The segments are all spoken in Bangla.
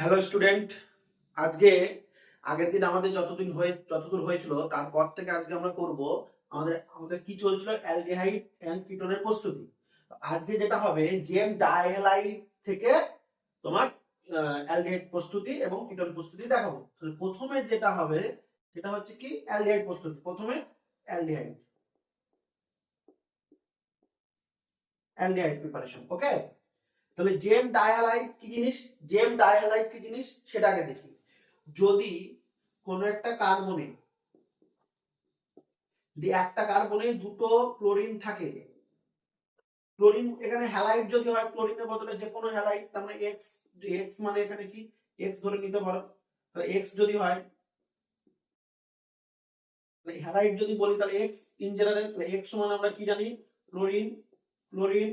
হ্যালো স্টুডেন্ট, আজকে আগের দিন আমাদের যতদিন হয়ে যতদূর হয়েছিল, তারপর থেকে আজকে আমরা করব আমাদের আমাদের কি চলছিল? অ্যালডিহাইড অ্যান্ড কিটোনের প্রস্তুতি। আজকে যেটা হবে জেম ডাইহ্যালাইড থেকে তোমার অ্যালডিহাইড প্রস্তুতি এবং কিটোন প্রস্তুতি দেখাবো। তাহলে প্রথমে যেটা হবে, সেটা হচ্ছে কি? অ্যালডিহাইড প্রস্তুতি। প্রথমে অ্যালডিহাইড অ্যালডিহাইড প্রিপারেশন ওকে তাহলে জেম ডায়ালাইট কি জিনিস? জেম ডায়ালাইট কি জিনিস? সেটা আগে দেখি। যদি কোনো একটা কার্বনে যদি একটা কার্বনে দুটো ক্লোরিন থাকে ক্লোরিন এখানে হ্যালাইট যদি হয় ক্লোরিনের বদলে যে কোনো হ্যালাইট তার মানে এক্স এক্স মানে এখানে কি? এক্স ধরে নিতে পারো। তাহলে এক্স যদি হয় হ্যালাইট যদি বলি, তাহলে এক্স ইন জেনারেল তাহলে এক্স সমান আমরা কি জানি? Chlorine chlorine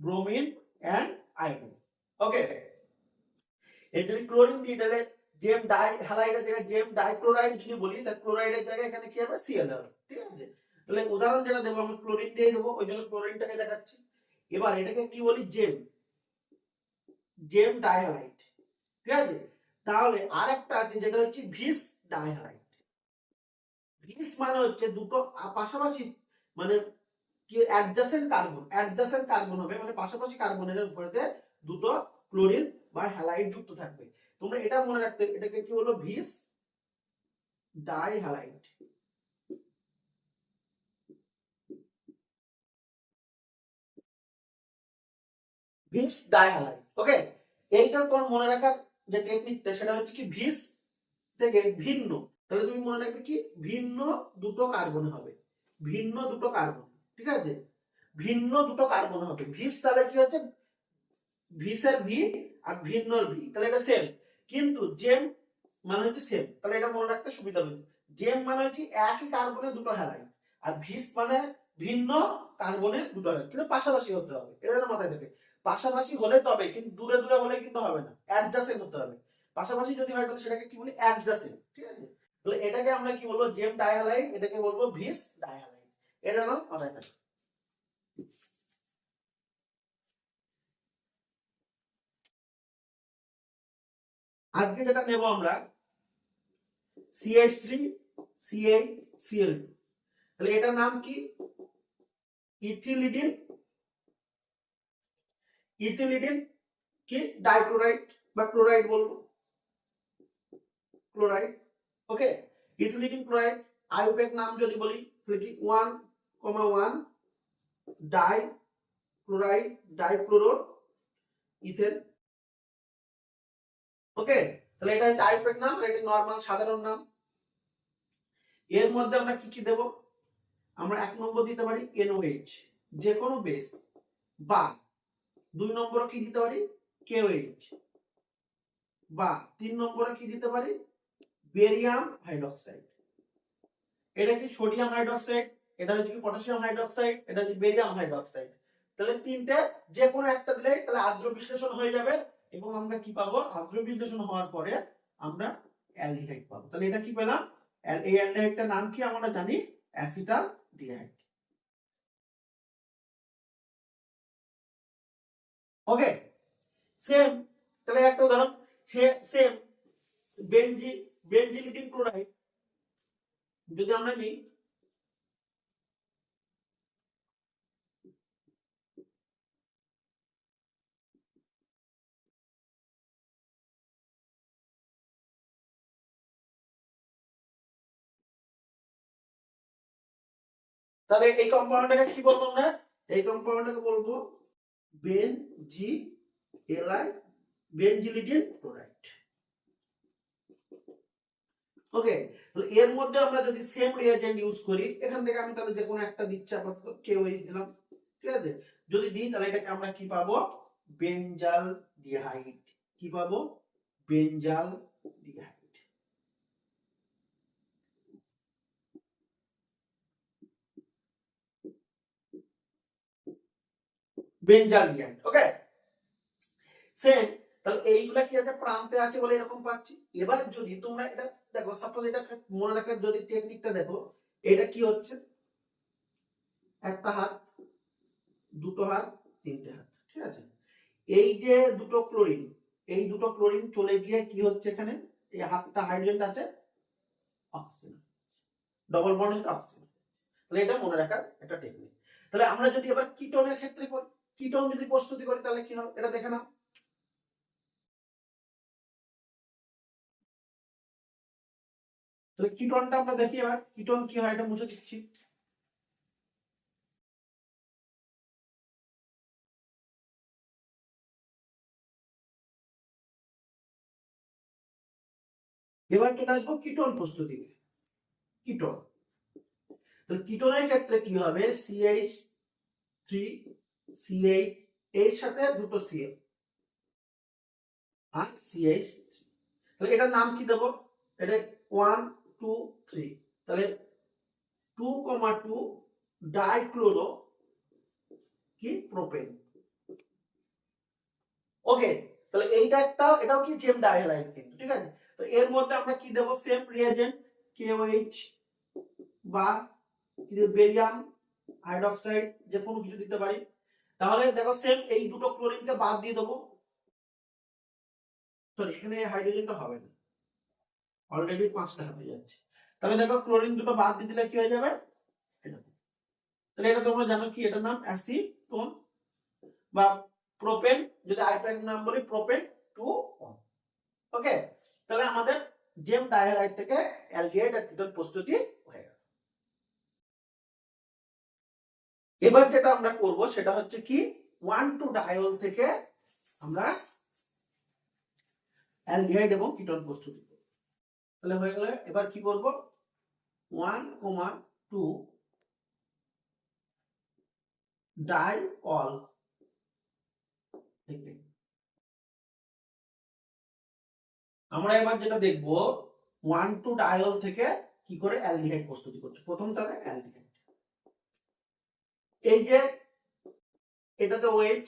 bromine and iodine okay এর যদি ক্লোরিন দিই তাহলে জেম ডাই হ্যালাইডের জায়গায় জেম ডাইক্লোরাইড যদি বলি তাহলে ক্লোরাইডের জায়গায় এখানে কি হবে সিএল ঠিক আছে তাহলে উদাহরণ যেটা দেবো আমি ক্লোরিন দিয়ে দেবো ওই জন্য ক্লোরিনটাকে দেখাচ্ছি এবার এটাকে কি বলি জেম জেম ডাইহ্যালাইড ঠিক আছে তাহলে আর একটা আছে যেটা হচ্ছে ভিস ডাইহ্যালাইড ভিস মানে হচ্ছে দুটো পাশাপাশি মানে কি অ্যাডজাসেন্ট কার্বন অ্যাডজাসেন্ট কার্বন হবে মানে পাশাপাশি কার্বনের উপরে দুটো ক্লোরিন বা হ্যালাইড যুক্ত থাকবে। তোমরা এটা মনে রাখতে, এটাকে কি বলো vic dihalide vic dihalide okay এইটা তোমার মনে রাখার যে টেকনিকটা সেটা হচ্ছে কি ভিস থেকে ভিন্ন। তাহলে তুমি মনে রাখবে কি? ভিন্ন দুটো কার্বন হবে। ভিন্ন দুটো কার্বন ঠিক আছে? ভিন্ন দুটো কার্বন হবে। ভিস তাহলে কি হচ্ছে? ভিসের ভি আর ভিন্নর ভি। তাহলে এটা সেম কিন্তু জেম মানে হচ্ছে সেম তাহলে এটা মনে রাখতে সুবিধা হবে। জেম মানে হচ্ছে একই কার্বনে দুটো হ্যালাইড আর ভিস মানে ভিন্ন কার্বনে দুটো হ্যালাইড কিন্তু পাশাপাশি হতে হবে। এটা যেন মাথায় থাকে। পাশাপাশি হলে তবে, কিন্তু দূরে দূরে হলে কিন্তু হবে না। অ্যাডজাসেন্ট হতে হবে। পাশাপাশি যদি হয় তাহলে সেটাকে কি বলি? অ্যাডজাসেন্ট ঠিক আছে? তাহলে এটাকে আমরা কি বলব? জেম ডাইহ্যালাইড এটাকে বলব ভিস ডাইহ্যালাইড এটা যেন আজকে যেটা নেব আমরা সিএইচ থ্রি সিএইচ সিএল তাহলে এটার নাম কি? ইথিলিডিন। ইথিলিডিন কি? ডাইক্লোরাইড বা ক্লোরাইড বলব। ক্লোরাইড। ওকে? ইথিলিডিন ক্লোরাইড আইউপেক নাম যদি বলি, তাহলে কি? One comma one di chloride dichloroethane okay তাহলে এটা হচ্ছে আইউপেক নাম আর এটা নর্মাল সাধারণ নাম। এর মধ্যে আমরা কি কি দেব? আমরা এক নম্বর দিতে পারি এনওএইচ যে কোনো বেস বা দুই নম্বরে কি দিতে পারি? কেওএইচ বা তিন নম্বরে কি দিতে পারি? বেরিয়াম হাইড্রক্সাইড এটা কি সোডিয়াম হাইড্রক্সাইড এটা হচ্ছে কি পটাশিয়াম হাইড্রক্সাইড এটা হচ্ছে বেরিয়াম হাইড্রক্সাইড তাহলে তিনটে যে কোনো একটা দিলে তাহলে আর্দ্র বিশ্লেষণ হয়ে যাবে এবং আমরা কি পাবো? আর্দ্র বিশ্লেষণ হওয়ার পরে আমরা অ্যালডিহাইড পাবো। তাহলে এটা কি পেলাম? এই অ্যালডিহাইডটার নাম কি আমরা জানি? অ্যাসিটাল ডিহাইড ওকে সেম তাহলে একটা উদাহরণ, সে সেম বেনজি বেনজিলিডিন ক্লোরাইড যদি আমরা নিই তাহলে এই কম্পাউন্ডটাকে কি বলব আমরা? এই কম্পাউন্ডটাকে বলব বেন জি এলআই বেনজিলিডিন ক্লোরাইড। ওকে, তাহলে এর মধ্যে আমরা যদি সেম রিয়েজেন্ট ইউজ করি, এখান থেকে আমি তাহলে যে কোনো একটা দিচ্ছি, আপাতত কেওএইচ দিলাম, ঠিক আছে? যদি দিই, তাহলে এটাকে আমরা কি পাবো? বেনজাল ডিহাইড। কি পাবো? বেনজাল ডিহাইড। ডিহাইড ওকে সেম তাহলে এইগুলা কি আছে? প্রান্তে আছে বলে এরকম পাচ্ছি। এবার যদি তোমরা এটা, দেখো সাপোজ এটা মনে রাখার যদি টেকনিকটা দেখো, এটা কি হচ্ছে? একটা হাত, দুটো হাত, তিনটে হাত, ঠিক আছে? এই যে দুটো ক্লোরিন এই দুটো ক্লোরিন চলে গিয়ে কি হচ্ছে এখানে? এই হাতটা হাইড্রোজেনটা আছে অক্সিজেন ডবল বন্ড হচ্ছে অক্সিজেন তাহলে এটা মনে রাখার একটা টেকনিক তাহলে আমরা যদি এবার কিটনের ক্ষেত্রে করি কিটন যদি প্রস্তুতি করি, তাহলে কি হবে? এটা দেখে নাও। তাহলে কিটনটা আমরা দেখি এবার? কিটন কি হয় এটা মুছে দিচ্ছি। এবার চলে আসব কিটন প্রস্তুতি কিটন তাহলে কিটনের ক্ষেত্রে কি হবে? সিএইচ থ্রি সিএইচ এর সাথে দুটো সিএল আর সিএইচ তাহলে এটার নাম কি দেবো? এটা ওয়ান টু থ্রি তাহলে টু কমা টু ডাইক্লোরো কি? প্রোপেন ওকে তাহলে এইটা একটা, এটাও কি? জেম ডাইহালাইড কিন্তু, ঠিক আছে? তো এর মধ্যে আমরা কি দেবো? সেম রিয়েজেন্ট কেওএইচ বা বেরিয়াম হাইড্রোক্সাইড যে কোনো কিছু দিতে পারি। তাহলে দেখো সেম এই দুটো ক্লোরিনকে বাদ দিয়ে দেবো। সরি এখানে হাইড্রোজেনটা হবে না। অলরেডি পাঁচটা হয়ে যাচ্ছে। তাহলে দেখো ক্লোরিন দুটো বাদ দিয়ে দিলে কি হয়ে যাবে? তাহলে এটা তোমরা জানো কি? এটার নাম অ্যাসিটোন বা প্রোপেন যদি আরেকটা নাম বলি প্রোপেন টু ওকে তাহলে আমাদের জেম ডাইহাইড থেকে অ্যালডিহাইড আর প্রস্তুতি এবার যেটা আমরা করব সেটা হচ্ছে কি? ওয়ান টু ডায়ল থেকে আমরা অ্যালডিহাইড এবং কিটন প্রস্তুতি করব তাহলে হয়ে গেলে, এবার কি করব? One comma two diol আমরা এবার যেটা দেখব ওয়ান টু ডায়ল থেকে কি করে অ্যালডিহাইড প্রস্তুতি করছে প্রথমটা অ্যালডিহাইড এই যে এটাতে ওয়েজ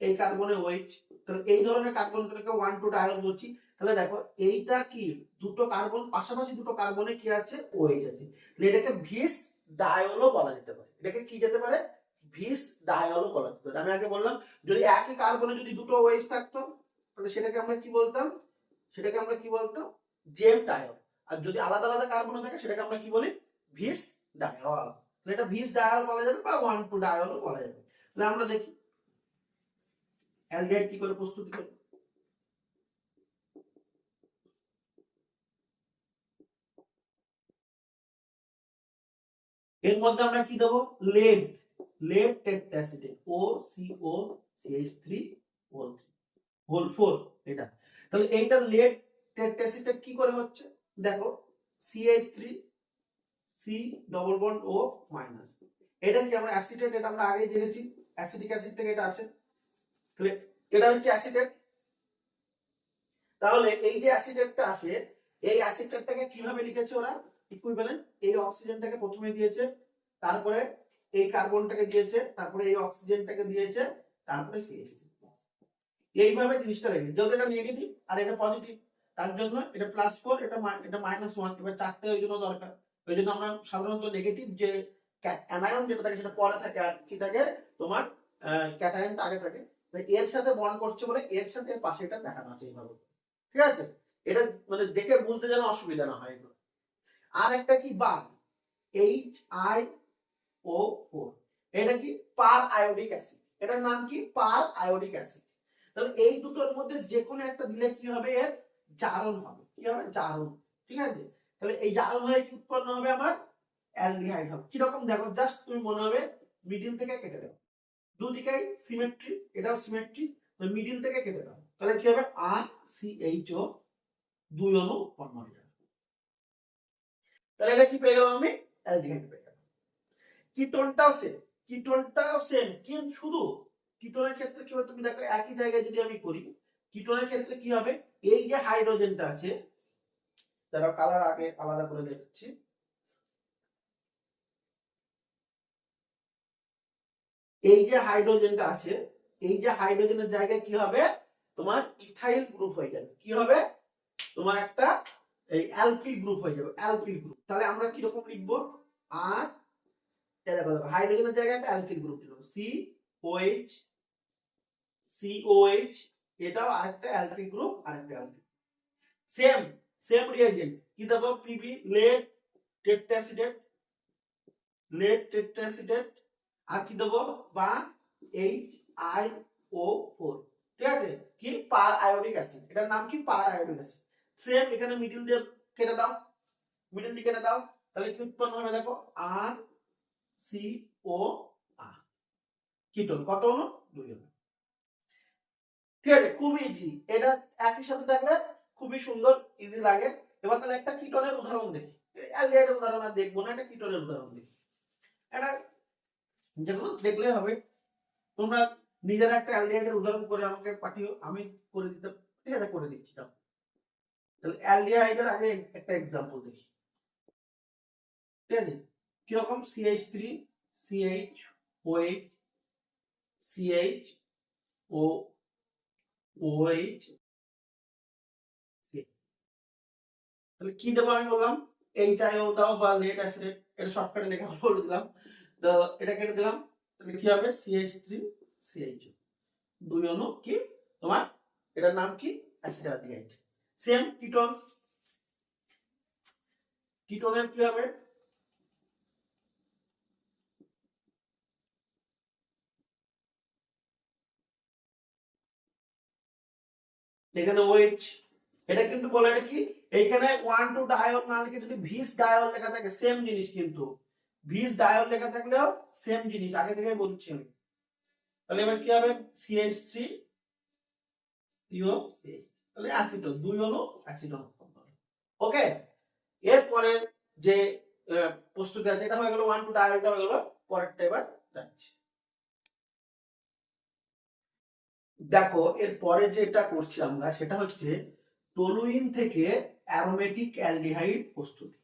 এই কার্বনে ওয়েজ তাহলে এই ধরনের কার্বনটাকে ওয়ান টু ডায়ল বলছি। তাহলে দেখো, এইটা কি? দুটো কার্বন, পাশাপাশি দুটো কার্বনে কি আছে? ওয়েজ আছে। তাহলে এটাকে ভিস ডায়লও বলা যেতে পারে। এটাকে কি যেতে পারে? ভিস ডায়লও বলা যেতে পারে। আমি আগে বললাম, যদি একই কার্বনে যদি দুটো ওয়েজ থাকতো, তাহলে সেটাকে আমরা কি বলতাম? সেটাকে আমরা কি বলতাম? জেম ডায়ল। আর যদি আলাদা আলাদা কার্বন থাকে, সেটাকে আমরা কি বলি? Vic diol. এটা ভিস ডায়ল বলা যাবে বা ওয়ান টু ডায়লও বলা যাবে। তাহলে আমরা দেখি। অ্যালডিহাইড কি করে প্রস্তুতি করি এর মধ্যে আমরা কি দেবো? Lead lead tetraacetate O C O CH three whole three whole four এটা। তাহলে এইটা লেড টেট্রাসিটেট কি করে হচ্ছে? দেখো CH three C double bond O minus এটা কি আমরা অ্যাসিটেট এটা আমরা আগেই জেনেছি। অ্যাসিটিক অ্যাসিড থেকে এটা আসে। তাহলে এটা হচ্ছে অ্যাসিটেট তাহলে এই যে অ্যাসিটেটটা আছে, এই অ্যাসিটেটটাকে কীভাবে লিখেছে ওরা? ইকুইভ্যালেন্ট এই অক্সিজেনটাকে প্রথমে দিয়েছে, তারপরে এই কার্বনটাকে দিয়েছে, তারপরে এই অক্সিজেনটাকে দিয়েছে, তারপরে সিএইচ এইভাবে জিনিসটা রেখে যেহেতু এটা নেগেটিভ আর এটা পজিটিভ তার জন্য এটা প্লাস ফোর এটা এটা মাইনাস ওয়ান এবার চারটে ওই জন্য দরকার। ওই জন্য আমরা সাধারণত নেগেটিভ যে অ্যানায়ন যেটা থাকে সেটা পরে থাকে আর কি থাকে? তোমার ক্যাটায়নটা আগে থাকে। এর সাথে বন্ড করছে বলে এর সাথে পাশে এটা দেখানো আছে এইভাবে। ঠিক আছে? এটা মানে দেখে বুঝতে যেন অসুবিধা না হয় এগুলো। আর একটা কি? বাদ এইচ আই ও ফোর এটা কি? Periodic acid. এটার নাম কি? Periodic acid. তাহলে এই দুটোর মধ্যে যে কোনো একটা দিলে কি হবে এর? জারণ হবে। কি হবে? জারণ। ঠিক আছে? তাহলে এই জারণ কি উৎপন্ন হবে আমার? অ্যালডিহাইড হবে। কীরকম? দেখো জাস্ট তুমি মনে হবে মিডিল থেকে কেটে দাও দুদিকেই সিমেট্রি এটাও সিমেট্রি মিডিল থেকে কেটে দাও। তাহলে কি হবে? আর সি এইচ ও দুই অণু উৎপন্ন হয়ে যাবে। তাহলে এটা কি পেয়ে গেলাম আমি? অ্যালডিহাইড পেয়ে গেলাম। কিটোনটাও সেম কিটোনটাও সেম কিন্তু শুধু কিটোনের ক্ষেত্রে কি হবে? তুমি দেখো, একই জায়গায় যদি আমি করি, কিটোনের ক্ষেত্রে কি হবে? এই যে হাইড্রোজেনটা আছে তারা কালার আগে আলাদা করে দেখছি। এই যে হাইড্রোজেনটা আছে, এই যে হাইড্রোজেনের জায়গায় কি হবে? তোমার ইথাইল গ্রুপ হয়ে যাবে। কি হবে? তোমার একটা এই অ্যালকিল গ্রুপ হয়ে যাবে অ্যালকিল গ্রুপ তাহলে আমরা কীরকম লিখব? আর হাইড্রোজেনের জায়গায় একটা অ্যালকিল গ্রুপ লিখব সি ওএইচ সিওএইচ এটাও আরেকটা অ্যালকিল গ্রুপ আরেকটা অ্যালকিল সেম সেম রিয়েজেন্ট কি দেবো Pb lead tetraacetate lead tetraacetate আর কি দেবো? বা এইচ আই ও ফোর ঠিক আছে? কি? পার আয়োডিক অ্যাসিড এটার নাম কি? পার আয়োডিক অ্যাসিড সেম এখানে মিডিল দিয়ে কেটে দাও। মিডিল দিয়ে কেটে দাও। তাহলে কি উৎপন্ন হবে দেখো? R C O R ketone. কত হলো? দুই হলো। ঠিক আছে? খুব ইজি এটা একই সাথে দেখলে খুবই সুন্দর ইজি লাগে। এবার তাহলে একটা কিটোনের উদাহরণ দেখি। অ্যালডিহাইডের উদাহরণ আর দেখব না, একটা কিটোনের উদাহরণ দেখি। এটা যেগুলো দেখলে হবে, তোমরা নিজেরা একটা অ্যালডিহাইডের উদাহরণ করে আমাকে পাঠিও, আমি করে দিতে, ঠিক আছে, করে দিচ্ছি তাহলে অ্যালডিহাইডের আগে একটা এক্সাম্পল দেখি। ঠিক আছে? কীরকম? CH three CH OH CH O OH তাহলে কি দেবো আমি বললাম? এইচ আই ও দাও বা লেট অ্যাসিডেট এটা শর্টকাটে লেখা বলে দিলাম। তো এটা কেটে দিলাম। তাহলে কি হবে? সিএইচ থ্রি সিএইচ দুই অণু কি? তোমার এটার নাম কি? অ্যাসিডালডিহাইড সেম কিটোন কিটোনের কি হবে? এখানে ওয়েট এটা কিন্তু বলে এটা কি? এইখানে ওয়ান টু ডায়ল না লিখে যদি ভিস ডায়ল লেখা থাকে সেম জিনিস কিন্তু। ভিস ডায়ল লেখা থাকলেও সেম জিনিস, আগে থেকে বলছি আমি। তাহলে এবার কি হবে? সিএইচ থ্রি তাহলে অ্যাসিটন দুই অ্যাসিটন ওকে এরপরে যে প্রস্তুতি আছে, এটা হয়ে গেল ওয়ান টু ডায়লটা হয়ে গেল পরেরটা এবার যাচ্ছে। দেখো এর পরে যেটা করছি আমরা, সেটা হচ্ছে টলুইন থেকে অ্যারোমেটিক অ্যালডিহাইড প্রস্তুতি।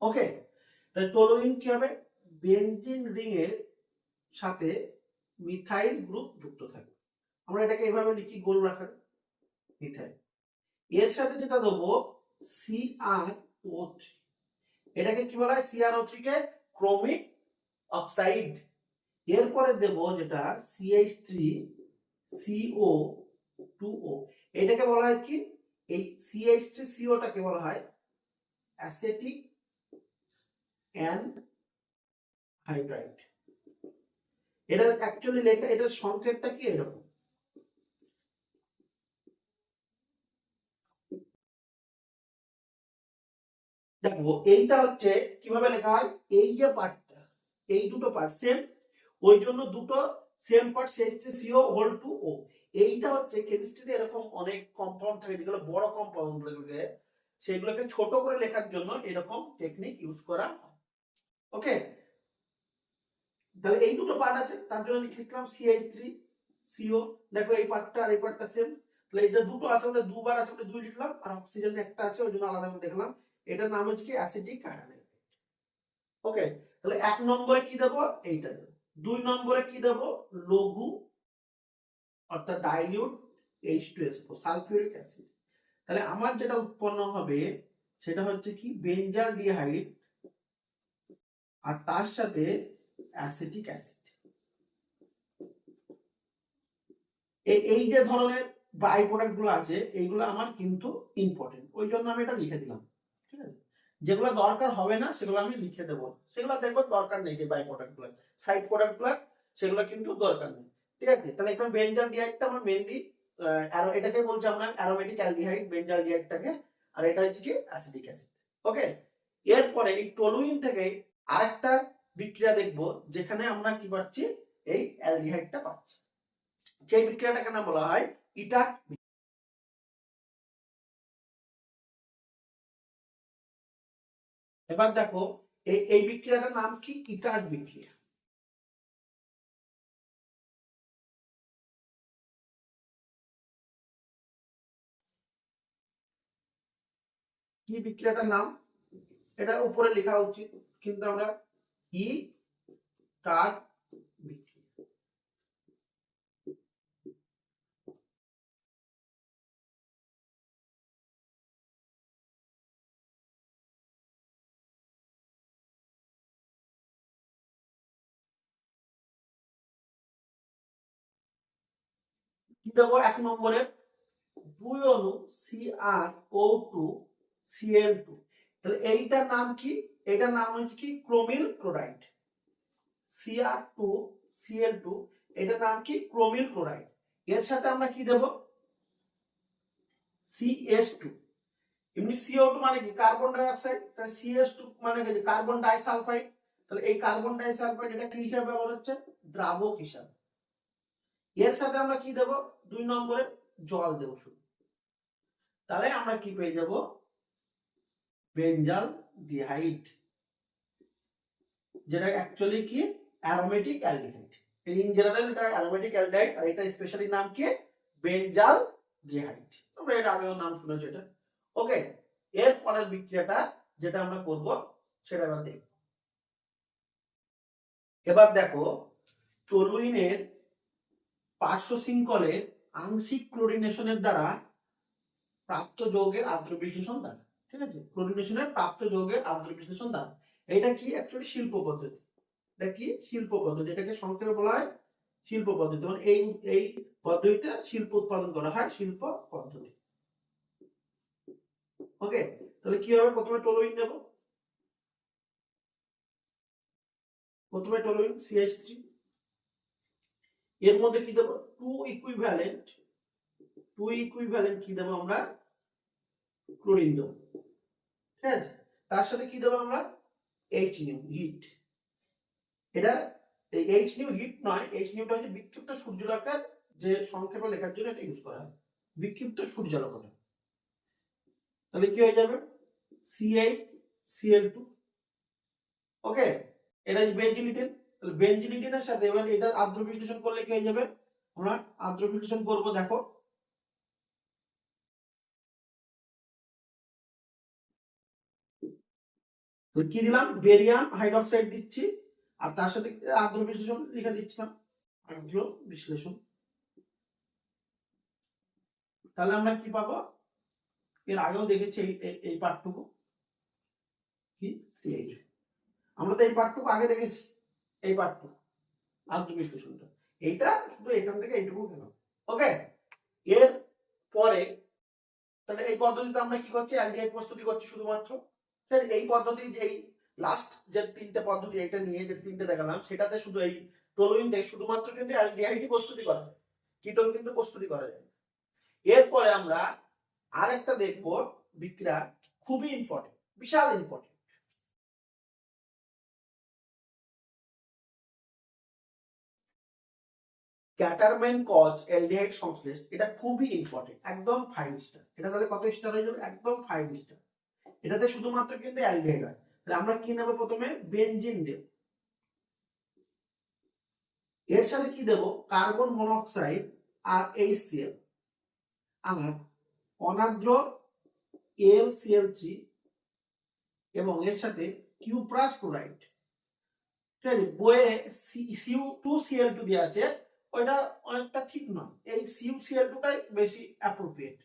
ওকে? তাহলে টলুইন কি হবে? বেনজিন রিং এর সাথে মিথাইল গ্রুপ যুক্ত থাকবে। আমরা এটাকে এভাবে লিখি, গোল রাখার। মিথাইল। এর সাথে যেটা দেবো সিআর ও থ্রি। এটাকে কি বলা হয়? সিআর ও থ্রি কে ক্রোমিক অক্সাইড। এরপরে দেব যেটা CH three CO two O. এটাকে বলা হয় কি? এই সিএইচ থ্রি সিওটাকে বলা হয় অ্যাসেটিক অ্যান্ড হাইড্রাইড। এটা অ্যাকচুয়ালি লেখা, এটার সংকেতটা কি এরকম? দেখো, এইটা হচ্ছে কীভাবে লেখা হয়? এই যে পার্টটা, এই দুটো পার্ট সেম ওই জন্য দুটো same part CO whole two O এইটা হচ্ছে কেমিস্ট্রিতে এরকম অনেক কম্পাউন্ড থাকে, যেগুলো বড় কম্পাউন্ড গুলোকে, সেগুলোকে ছোট করে লেখার জন্য এরকম টেকনিক ইউজ করা হয়। ওকে তাহলে এই দুটো পার্ট আছে, তার জন্য লিখে লিখলাম সিএইচ থ্রি সিও দেখো এই পার্টটা আর এই পার্টটা সেম তাহলে এটা দুটো আছে বলে দুবার আছে দুই লিখলাম, আর অক্সিজেন একটা আছে ওই জন্য আলাদা করে দেখলাম। এটার নাম হচ্ছে কি অ্যাসিডিক আয়নাইড ওকে তাহলে এক নম্বরে কি দেবো? এইটা দেবো। দুই নম্বরে কি দেবো? লঘু অর্থাৎ dilute H two S sulphuric acid তাহলে আমার যেটা উৎপন্ন হবে, সেটা হচ্ছে কি? বেঞ্জাল ডিহাইড আর তার সাথে অ্যাসিটিক অ্যাসিড এই যে ধরনের বাই প্রোডাক্টগুলো আছে, এইগুলো আমার কিন্তু ইম্পর্টেন্ট ওই জন্য আমি এটা লিখে দিলাম। ঠিক আছে? যেগুলো দরকার হবে না, সেগুলো আমি লিখে দেবো। সেগুলো দেখব দরকার নেই, সেই বাই প্রোডাক্টগুলো সাইড প্রোডাক্টগুলো সেগুলো কিন্তু দরকার নেই। ঠিক আছে? তাহলে এখানে বেঞ্জাল ডিহাইডটা আমরা মেনলি এটাকে বলছি আমরা অ্যারোমেটিক অ্যালডিহাইড বেঞ্জাল ডিহাইডটাকে আর এটা হচ্ছে কি অ্যাসিডিক অ্যাসিড ওকে এরপরে এই টলুইন থেকে আরেকটা বিক্রিয়া দেখব, যেখানে আমরা কি পাচ্ছি? এই অ্যালডিহাইডটা পাচ্ছি। সেই বিক্রিয়াটাকে নাম বলা হয় ইটাট এবার দেখো এই এই বিক্রিয়াটার নাম কি? ইটাট বিক্রিয়া। কি বিক্রিয়াটার নাম, এটা উপরে লেখা উচিত, কিন্তু আমরা ই টার বিক্রিয়া। কি দেবো? এক নম্বরে দুই অণু C R O two CL two তাহলে এইটার নাম কি? এটার নাম হচ্ছে কি? Chromyl chloride C R two CL two এটার নাম কি? ক্রোমিল ক্লোরাইড এর সাথে আমরা কি দেব? সিএস টু এমনি সিও টু মানে কি? কার্বন ডাই অক্সাইড তাহলে সিএস টু মানে কি? কার্বন ডাই সালফাইড তাহলে এই কার্বন ডাই সালফাইড এটা কি হিসাবে ব্যবহার হচ্ছে? দ্রাবক হিসাবে। এর সাথে আমরা কি দেব? দুই নম্বরে জল দেব শুধু। তাহলে আমরা কি পেয়ে যাব বেঞ্জাল ডিহাইড যেটা অ্যাকচুয়ালি কি? অ্যারোমেটিক অ্যালডিহাইড ইন জেনারেল এটা অ্যারোমেটিক অ্যালডিহাইড আর এটা স্পেশালি নাম কি? বেঞ্জাল ডিহাইড তোমরা এটা আগেও নাম শুনেছো এটা। ওকে এর পরের বিক্রিয়াটা যেটা আমরা করব, সেটা এবার দেখব। এবার দেখো টলুইনের পার্শ্ব শৃঙ্খলে আংশিক ক্লোরিনেশনের দ্বারা প্রাপ্ত যৌগের আদ্র বিশ্লেষণ দ্বারা ঠিক আছে? ক্লোরিনেশনের প্রাপ্ত যৌগের আদ্র বিশ্লেষণ দ্বারা। এটা কি? অ্যাকচুয়ালি শিল্প পদ্ধতি। এটা কি? শিল্প পদ্ধতি। এটাকে সংক্ষেপে বলা হয় শিল্প পদ্ধতি। মানে এই এই পদ্ধতিতে শিল্প উৎপাদন করা হয়, শিল্প পদ্ধতি। ওকে তাহলে কি হবে প্রথমে টলোইন নেব? প্রথমে টলোইন সিএইচ থ্রি এর মধ্যে কি দেবো? টু ইকুইভ্যালেন্ট টু ইকুইভ্যালেন্ট কি দেবো আমরা? ক্লোরিন দেবো ঠিক আছে? তার সাথে কি দেবো আমরা? H nu heat. এটা এই এইচ নিউ হিট নয় এইচ নিউটা হচ্ছে বিক্ষিপ্ত সূর্যালোকের যে সংক্ষেপে লেখার জন্য এটা ইউজ করা হয়। বিক্ষিপ্ত সূর্যালোকটা তাহলে কি হয়ে যাবে? সিএইচ সিএল টু ওকে এটা হচ্ছে বেঞ্জিলিটিন তাহলে বেঞ্জিলিটিনের সাথে এবার এটা আদ্র বিশ্লেষণ করলে কি হয়ে যাবে? আমরা আদ্র বিশ্লেষণ করব, দেখো। কি দিলাম? বেরিয়াম হাইড্রোক্সাইড দিচ্ছি। আর তার সাথে আদ্র বিশ্লেষণ লিখে দিচ্ছিলাম। আদ্র বিশ্লেষণ। তাহলে আমরা কি পাবো? এর আগেও দেখেছি এই, এই- পার্টটুকু কি? সিএইচ আমরা তো এই পার্টটুকু আগে দেখেছি। এই পার্টটুকু আদ্র বিশ্লেষণটা। এইটা শুধু এখান থেকে এইটুকু কেন? ওকে এর পরে তাহলে এই পদ্ধতিতে আমরা কি করছি? অ্যালডিহাইড প্রস্তুতি করছি শুধুমাত্র? এই পদ্ধতি এই লাস্ট যে তিনটে পদ্ধতি এটা নিয়ে যে তিনটে দেখালাম, সেটাতে শুধু এই টলোইন থেকে শুধুমাত্র কিন্তু অ্যালডিহাইডই প্রস্তুতি করা যায় কিটোন কিন্তু প্রস্তুতি করা যায়। এরপরে আমরা আরেকটা দেখব বিক্রিয়া খুবই ইম্পর্টেন্ট বিশাল ইম্পর্টেন্ট ক্যাটারম্যান কজ এলডিহাইড সংশ্লেষ, এটা খুবই ইম্পর্টেন্ট একদম ফাইভ স্টার এটা তাহলে কত স্টার হয়ে যাবে? একদম ফাইভ স্টার এটাতে শুধুমাত্র কিন্তু অ্যালডিহাইড হয়। তাহলে আমরা কি নেব প্রথমে? বেনজিন দেব। এর সাথে কি দেব? কার্বন মনোক্সাইড আর এইচসিএল আর অনাদ্র এল সিএল থ্রি এবং এর সাথে কিউপ্রাস ক্লোরাইড ঠিক আছে বইয়ে সিউ টু সিএল টু দেওয়া আছে, ওইটা অনেকটা ঠিক নয়। এই সিউ সিএল টুটাই বেশি অ্যাপ্রোপ্রিয়েট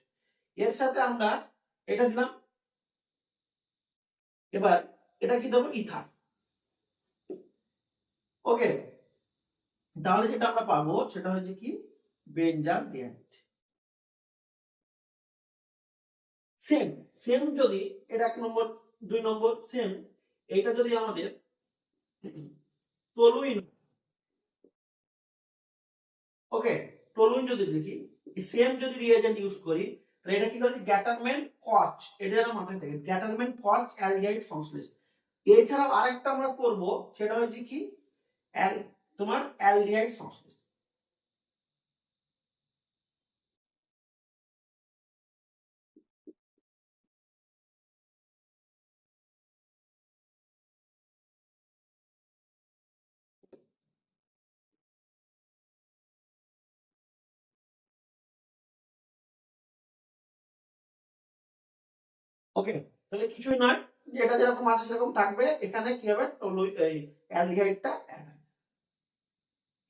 এর সাথে আমরা এটা দিলাম এবার এটা কি দেবো ইথা ওকে, তাহলে যেটা আমরা পাবো সেটা হচ্ছে কি? বেঞ্জাল ডিহাইড সেম সেম যদি এটা এক নম্বর, দুই নম্বর সেম এইটা যদি আমাদের টলুইন ওকে টলুইন যদি দেখি সেম যদি রিয়েজেন্ট ইউজ করি তাহলে এটা কি হচ্ছে গ্যাটারম্যান কচ এটা যেন মাথায় থাকে। গ্যাটারম্যান কচ অ্যালডিহাইড সংশ্লেষ এছাড়াও আরেকটা আমরা করব, সেটা হচ্ছে কি? তোমার অ্যালডিহাইড সংশ্লেষ ওকে তাহলে কিছুই নয়। এটা যেরকম আছে সেরকম থাকবে। এখানে কি হবে? এই অ্যালডিহাইডটা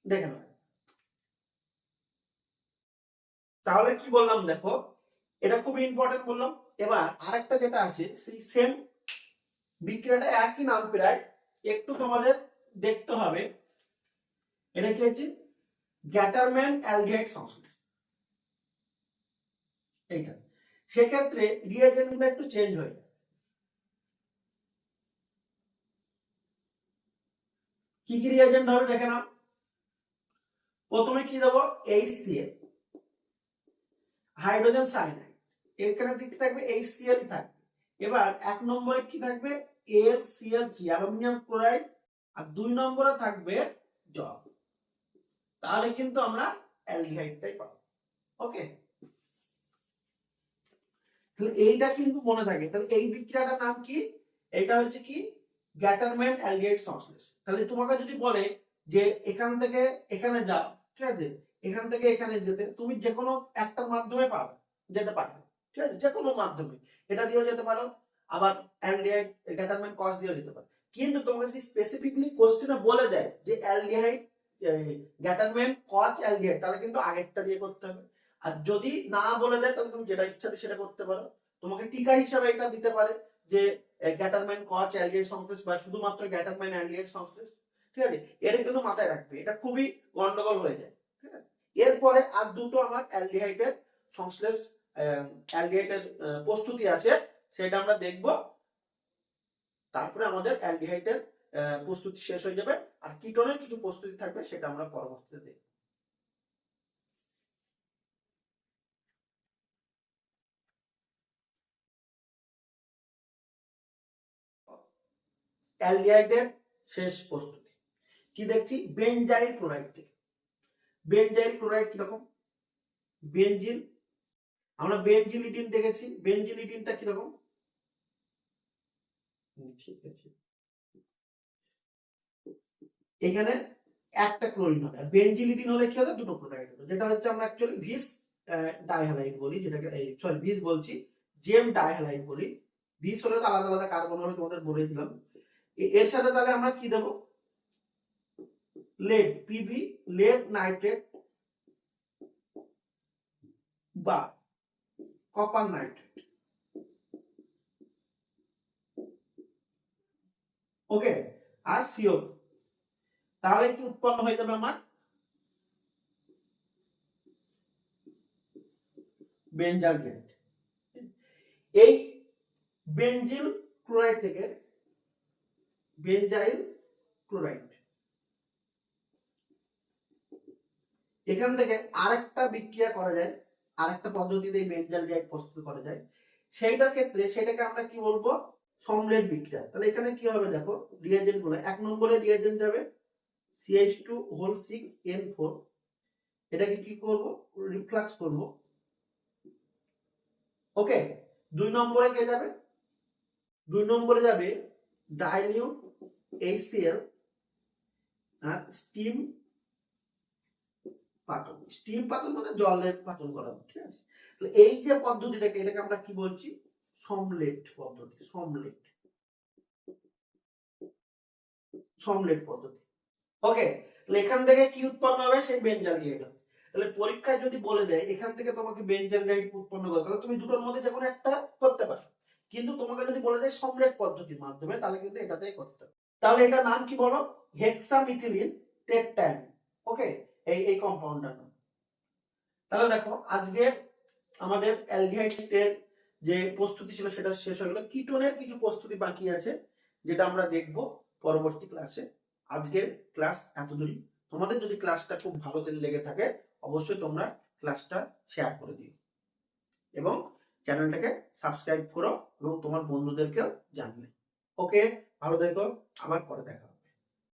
দেখে নাও। তাহলে কি বললাম দেখো? এটা খুব ইম্পর্টেন্ট বললাম। এবার আরেকটা যেটা আছে, সেই সেম বিক্রিয়াটা একই নাম প্রায়। একটু তোমাদের দেখতে হবে। এটা কি হচ্ছে? গ্যাটারম্যান অ্যালডিহাইড সংশ্লেষ। এইটা। সেক্ষেত্রে রিয়াজেন্টগুলো একটু চেঞ্জ হয়ে। কি কি রিয়াজেন্ট হবে দেখে নাও। প্রথমে কি দেবো? এইচসিএল হাইড্রোজেন সাইনাইড এখানে দিকে থাকবে? এইচ এইচসিএল থাকবে। এবার এক নম্বরে কি থাকবে? L CL three aluminium chloride. আর দুই নম্বরে থাকবে জল। তাহলে কিন্তু আমরা অ্যালডিহাইডটাই পাবো। ওকে? তাহলে এইটা কিন্তু মনে থাকে। তাহলে এই বিক্রিয়াটার নাম কি? এটা হচ্ছে কি? গ্যাটারম্যান অ্যালডিহাইড সংশ্লেষ তাহলে তোমাকে যদি বলে যে এখান থেকে এখানে যাও, ঠিক আছে? এখান থেকে এখানে যেতে, তুমি যে কোনো একটার মাধ্যমে পাবে যেতে পারবে ঠিক আছে? যে কোনো মাধ্যমে। এটা দিয়েও যেতে পারো, আবার অ্যালডিহাইড গ্যাটারম্যান কস দিয়েও যেতে পারো। কিন্তু তোমাকে যদি স্পেসিফিকলি কোশ্চেনে বলে দেয় যে অ্যালডিহাইড গ্যাটারম্যান কচ অ্যালডিহাইড তাহলে কিন্তু আগেরটা দিয়ে করতে হবে। আর যদি না বলে দেয়, তাহলে তুমি যেটা ইচ্ছা সেটা করতে পারো। তোমাকে টিকা হিসাবে এটা দিতে পারে যে গ্যাটারম্যান কচ অ্যালডিহাইড সংশ্লেষ বা শুধুমাত্র গ্যাটারম্যান অ্যালডিহাইড সংশ্লেষ ঠিক আছে? এটা কিন্তু মাথায় রাখবে। এটা খুবই গন্ডগোল হয়ে যায়। ঠিক আছে? এরপরে আর দুটো আমার অ্যালডিহাইডের সংশ্লেষ অ্যালডিহাইডের প্রস্তুতি আছে। সেটা আমরা দেখব। তারপরে আমাদের অ্যালডিহাইডের প্রস্তুতি শেষ হয়ে যাবে। আর কিটনের কিছু প্রস্তুতি থাকবে, সেটা আমরা পরবর্তীতে দেখব। অ্যালডিহাইডের শেষ প্রস্তুতি। কি দেখছি? বেনজাইল ক্লোরাইড থেকে। বেনজাইল ক্লোরাইড কীরকম? বেনজিল। আমরা বেনজিলিডিন দেখেছি। বেনজিলিডিনটা কীরকম? এখানে একটা ক্লোরিন হবে। বেনজিলিডিন হলে কি হবে? দুটো ক্লোরাইড হবে। যেটা হচ্ছে আমরা অ্যাকচুয়ালি ভিস ডাইহ্যালাইড বলি, যেটাকে সরি ভিস বলছি। জেম ডাইহ্যালাইড বলি। ভিস হলে তো আলাদা আলাদা কার্বন হবে, তোমাদের বলে দিলাম। এর সাথে তাহলে আমরা কি দেবো? লেড পিবি লেড নাইট্রেট বা কপার নাইট্রেট ওকে আর সিও তাহলে কি উৎপন্ন হয়ে যাবে আমার? বেঞ্জাল গ্যাস এই বেঞ্জিল ক্লোরাইড থেকে বেঞ্জাইল ক্লোরাইড এখান থেকে আরেকটা বিক্রিয়া করা যায়, আরেকটা পদ্ধতিতে বেঞ্জাল গ্যাস প্রস্তুত করা যায়। সেইটার ক্ষেত্রে সেটাকে আমরা কি বলব? সমলেট বিক্রিয়া। তাহলে এখানে কি হবে দেখো রিয়েজেন্টগুলো এক নম্বরে রিয়েজেন্ট যাবে CH two whole six N four এটাকে কি করব? রিফ্লাক্স করব। ওকে দুই নম্বরে কে যাবে? দুই নম্বরে যাবে ডাইলিউট এইচসিএল আর স্টিম পাতন স্টিম পাতন মানে জলের পাতন করা, ঠিক আছে? তাহলে এই যে পদ্ধতিটাকে, এটাকে আমরা কি বলছি? সমলেট পদ্ধতি সমলেট সমলেট পদ্ধতি। ওকে তাহলে এখান থেকে কি উৎপন্ন হবে? সেই বেঞ্জাল ডিহাইড হবে তাহলে পরীক্ষায় যদি বলে দেয়, এখান থেকে তোমাকে বেঞ্জাল ডিহাইড উৎপন্ন করে, তাহলে তুমি দুটোর মধ্যে যে কোনো একটা করতে পারো। কিন্তু তোমাকে যদি বলে দেয় সমলেট পদ্ধতির মাধ্যমে, তাহলে কিন্তু এটাতেই করতে হবে। তাহলে এটার নাম কি বলো? হেক্সামিথিলিন টেট্টাইন ওকে এই এই কম্পাউন্ডটার নাম। তাহলে দেখো, আজকে আমাদের অ্যালডিহাইডের যে প্রস্তুতি ছিল সেটা শেষ হয়ে গেল। কিটোনের কিছু প্রস্তুতি বাকি আছে, যেটা আমরা দেখব পরবর্তী ক্লাসে আজকের ক্লাস এতদূরই। তোমাদের যদি ক্লাসটা খুব ভালো লেগে থাকে, অবশ্যই তোমরা ক্লাসটা শেয়ার করে দিও। এবং চ্যানেলটাকে সাবস্ক্রাইব করো এবং তোমার বন্ধুদেরকেও জানিয়ে ওকে ভালো থেকো আবার পরে দেখা